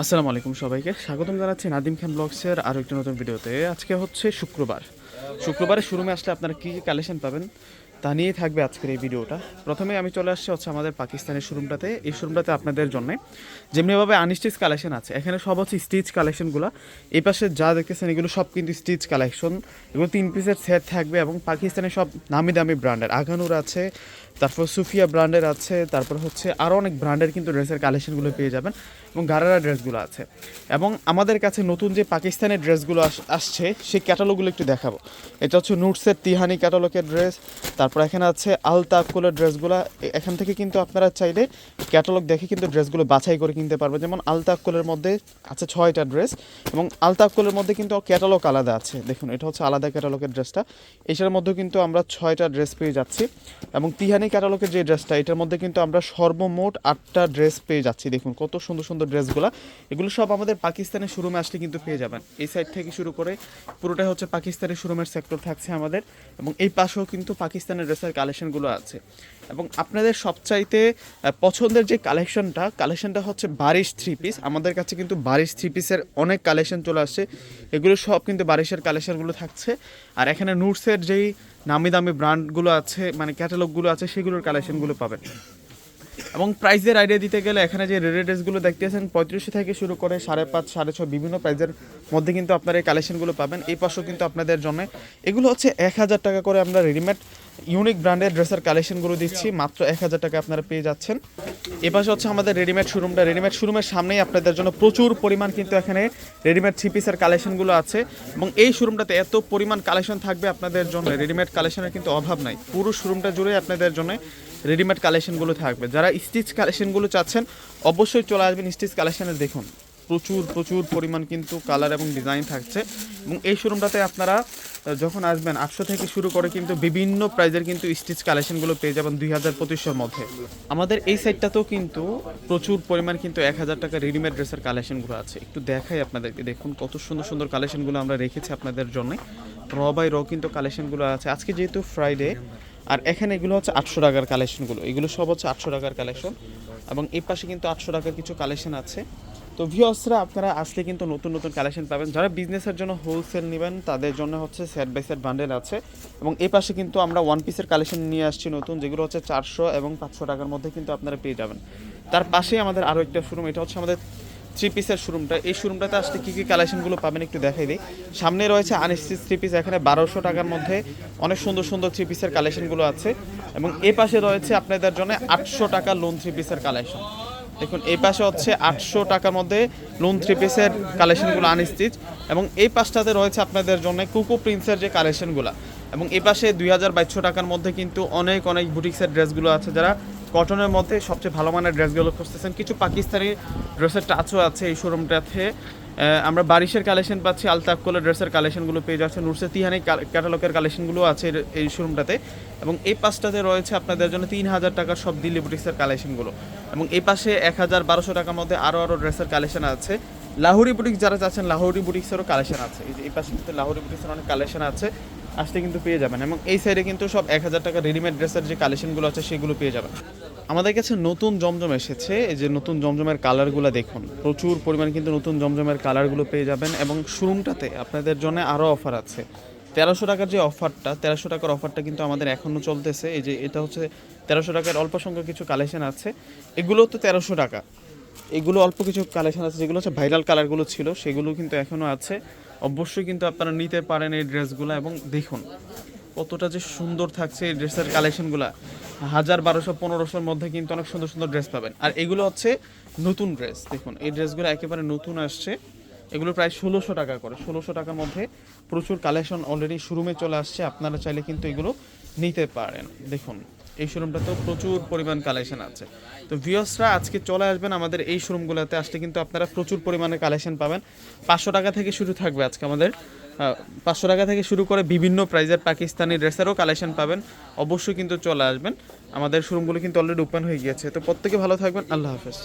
আসসালামু আলাইকুম সবাইকে। স্বাগতম জানাচ্ছি নাদিম খান ব্লগসের আরও একটি নতুন ভিডিওতে। আজকে হচ্ছে শুক্রবার। শুক্রবারের শুরুমে আসলে আপনারা কী কী কালেকশন পাবেন তা নিয়েই থাকবে আজকের এই ভিডিওটা। প্রথমে আমি চলে আসছি হচ্ছে আমাদের পাকিস্তানের শোরুমটাতে। এই শোরুমটাতে আপনাদের জন্য যেমনিভাবে আনস্টিচ কালেকশন আছে, এখানে সব হচ্ছে স্টিচ কালেকশনগুলো এই পাশে যা দেখতেছেন এগুলো সব কিন্তু স্টিচ কালেকশন এগুলো তিন পিসের সেট থাকবে এবং পাকিস্তানের সব নামি দামি ব্র্যান্ডের আগানুর আছে তারপর সুফিয়া ব্র্যান্ডের আছে, তারপর হচ্ছে আরও অনেক ব্র্যান্ডের কিন্তু ড্রেসের কালেকশনগুলো পেয়ে যাবেন এবং গারারা ড্রেসগুলো আছে। এবং আমাদের কাছে নতুন যে পাকিস্তানের ড্রেসগুলো আস- আসছে, সেই ক্যাটালগুলো একটু দেখাবো। এটা হচ্ছে নুটসের তিহানি ক্যাটালগের ড্রেস তারপর এখানে আছে আলতাকুলের ড্রেসগুলো এখান থেকে কিন্তু আপনারা চাইলে ক্যাটালগ দেখে কিন্তু ড্রেসগুলো বাছাই করে কিনতে পারবেন। যেমন আলতাকুলের মধ্যে আছে ছয়টা ড্রেস এবং আলতাকুলের মধ্যে কিন্তু ক্যাটালগ আলাদা আছে। দেখুন, এটা হচ্ছে আলাদা ক্যাটালগের ড্রেসটা এটার মধ্যেও কিন্তু আমরা ছয়টা ড্রেস পেয়ে যাচ্ছি। এবং তিহানি ক্যাটালগের যে ড্রেসটা এটার মধ্যে কিন্তু আমরা সর্বমোট আটটা ড্রেস পেয়ে যাচ্ছি। দেখুন কত সুন্দর সুন্দর ড্রেসগুলো এগুলো সব আমাদের পাকিস্তানের শোরুমে আসলে কিন্তু পেয়ে যাবেন। এই সাইড থেকে শুরু করে পুরোটাই হচ্ছে পাকিস্তানের শোরুমের সেক্টর থাকছে আমাদের এবং এই পাশেও কিন্তু পাকিস্তানের ড্রেসের কালেকশনগুলো আছে। এবং আপনাদের সবচাইতে পছন্দের যে কালেকশনটা কালেকশনটা হচ্ছে বারিশ থ্রি পিস আমাদের কাছে কিন্তু বারিশ থ্রি পিসের অনেক কালেকশন চলে আসছে এগুলো সব কিন্তু বারিশের কালেকশনগুলো থাকছে। আর এখানে নুটসের যেই নামি দামি ব্র্যান্ডগুলো আছে মানে ক্যাটালগুলো আছে, সেগুলোর কালেকশনগুলো পাবেন। এবং প্রাইসের আইডিয়া দিতে গেলে এখানে যে রেড ড্রেসগুলো দেখতেছেন, পঁয়ত্রিশশো থেকে শুরু করে সাড়ে পাঁচ, সাড়ে ছ বিভিন্ন প্রাইসের মধ্যে কিন্তু আপনারা এই কালেকশনগুলো পাবেন। এই পাশেও কিন্তু আপনাদের জন্য এগুলো হচ্ছে এক হাজার টাকা করে আমরা রেডিমেড ইউনিক ব্র্যান্ডের ড্রেসের কালেকশনগুলো দিচ্ছি। মাত্র এক হাজার টাকা আপনারা পেয়ে যাচ্ছেন। এ পাশে হচ্ছে আমাদের রেডিমেড শোরুমটা রেডিমেড শোরুমের সামনেই আপনাদের জন্য প্রচুর পরিমাণ কিন্তু এখানে রেডিমেড থ্রি পিসের কালেকশনগুলো আছে। এবং এই শোরুমটাতে এত পরিমাণ কালেকশন থাকবে আপনাদের জন্য। রেডিমেড কালেকশনের কিন্তু অভাব নাই। পুরো শোরুমটা জুড়ে আপনাদের জন্য রেডিমেড কালেকশনগুলো থাকবে। যারা স্টিচ কালেকশনগুলো চাচ্ছেন অবশ্যই চলে আসবেন স্টিচ কালেকশনে দেখুন। প্রচুর প্রচুর পরিমাণ কিন্তু কালার এবং ডিজাইন থাকছে। এবং এই শোরুমটাতে আপনারা যখন আসবেন, আটশো থেকে শুরু করে কিন্তু বিভিন্ন প্রাইজের কিন্তু স্টিচ কালেকশনগুলো পেয়ে যাবেন দুই হাজার পঁচিশশোর মধ্যে। আমাদের এই সাইডটাতেও কিন্তু প্রচুর পরিমাণ কিন্তু এক হাজার টাকা রেডিমেড ড্রেসের কালেকশনগুলো আছে। একটু দেখাই আপনাদেরকে, দেখুন কত সুন্দর সুন্দর কালেকশনগুলো আমরা রেখেছি আপনাদের জন্য। র বাই র কিন্তু কালেকশনগুলো আছে। আজকে যেহেতু ফ্রাইডে আর এখানে এগুলো হচ্ছে আটশো টাকার কালেকশনগুলো এগুলো সব হচ্ছে আটশো টাকার কালেকশন এবং এই পাশে কিন্তু আটশো টাকার কিছু কালেকশন আছে। তো ভিওসরা আপনারা আসলে কিন্তু নতুন নতুন কালেকশন পাবেন। যারা বিজনেসের জন্য হোলসেল নেবেন, তাদের জন্য হচ্ছে সেট বাই সেট বান্ডেল আছে। এবং এই পাশে কিন্তু আমরা ওয়ান পিসের কালেকশন নিয়ে আসছি নতুন, যেগুলো হচ্ছে চারশো এবং পাঁচশো টাকার মধ্যে কিন্তু আপনারা পেয়ে যাবেন। তার পাশেই আমাদের আরও একটা শোরুম এটা হচ্ছে আমাদের থ্রি পিসের শোরুমটা এই শোরুমটাতে আসলে কী কী কালেকশনগুলো পাবেন একটু দেখাই দিই। সামনে রয়েছে আনস্টিচ থ্রি পিস এখানে বারোশো টাকার মধ্যে অনেক সুন্দর সুন্দর থ্রি পিসের কালেকশনগুলো আছে। এবং এ পাশে রয়েছে আপনাদের জন্য আটশো টাকা লোন থ্রি পিসের কালেকশন দেখুন, এই পাশে হচ্ছে আটশো টাকার মধ্যে লোন থ্রি পিসের কালেকশনগুলো আনস্টিচ এবং এই পাশটাতে রয়েছে আপনাদের জন্য কুকু প্রিন্সের যে কালেকশনগুলো এবং এই পাশে দুই হাজার বাইশশো টাকার মধ্যে কিন্তু অনেক অনেক বুটিক্সের ড্রেসগুলো আছে যারা কটনের মধ্যে সবচেয়ে ভালো মানের ড্রেসগুলো খুঁজতেছেন। কিছু পাকিস্তানি ড্রেসের টাচও আছে এই শোরুমটাতে আমরা বারিশের কালেকশন পাচ্ছি আলতাকুলের ড্রেসের কালেকশনগুলো পেয়ে যাচ্ছে নুরসে তিহানি ক্যাটালগের কালেকশনগুলো আছে এই শোরুমটাতে। এবং এই পাশটাতে রয়েছে আপনাদের জন্য তিন হাজার টাকার সব দিল্লি বুটিক্সের কালেকশনগুলো এবং এই পাশে এক হাজার বারোশো টাকার মধ্যে আরও আরও ড্রেসের কালেকশন আছে। লাহোরি বুটিক্স যারা চাচ্ছেন লাহোরি বুটিক্সেরও কালেকশন আছে। এই যে এই পাশে কিন্তু লাহোরি বুটিক্সের অনেক কালেকশন আছে। আসতে কিন্তু পেয়ে যাবেন। এবং এই সাইডে কিন্তু সব এক হাজার টাকা রেডিমেড ড্রেসের যে কালেকশনগুলো আছে, সেগুলো পেয়ে যাবেন। আমাদের কাছে নতুন জমজম এসেছে, এই যে নতুন জমজমের কালারগুলো দেখুন। প্রচুর পরিমাণ কিন্তু নতুন জমজমের কালারগুলো পেয়ে যাবেন এবং শোরুমটাতে আপনাদের জন্য আরও অফার আছে। তেরোশো টাকার যে অফারটা, তেরোশো টাকার অফারটা কিন্তু আমাদের এখনও চলতেছে। এই যে এটা হচ্ছে তেরোশো টাকার অল্প সংখ্যক কিছু কালেকশন আছে। এগুলো তো তেরোশো টাকা। এগুলো অল্প কিছু কালেকশন আছে, যেগুলো হচ্ছে ভাইরাল কালারগুলো ছিল, সেগুলো কিন্তু এখনও আছে। অবশ্যই কিন্তু আপনারা নিতে পারেন এই ড্রেসগুলো এবং দেখুন কতটা যে সুন্দর থাকছে এই ড্রেসের কালেকশনগুলো হাজার বারোশো পনেরোশোর মধ্যে কিন্তু অনেক সুন্দর সুন্দর ড্রেস পাবেন। আর এগুলো হচ্ছে নতুন ড্রেস দেখুন, এই ড্রেসগুলো একেবারে নতুন আসছে। এগুলো প্রায় ষোলোশো টাকা করে। ষোলোশো টাকার মধ্যে প্রচুর কালেকশন অলরেডি শোরুমে চলে আসছে। আপনারা চাইলে কিন্তু এগুলো নিতে পারেন। দেখুন এই শোরুমটাতেও প্রচুর পরিমাণ কালেকশন আছে। তো ভিওসরা আজকে চলে আসবেন আমাদের এই শোরুমগুলোতে, আসলে কিন্তু আপনারা প্রচুর পরিমাণে কালেকশন পাবেন। পাঁচশো টাকা থেকে শুরু থাকবে আজকে আমাদের। পাঁচশো টাকা থেকে শুরু করে বিভিন্ন প্রাইজের পাকিস্তানি ড্রেসেরও কালেকশন পাবেন। অবশ্যই কিন্তু চলে আসবেন। আমাদের শোরুমগুলো কিন্তু অলরেডি ওপেন হয়ে গিয়েছে। তো প্রত্যেকে ভালো থাকবেন। আল্লাহ হাফেজ।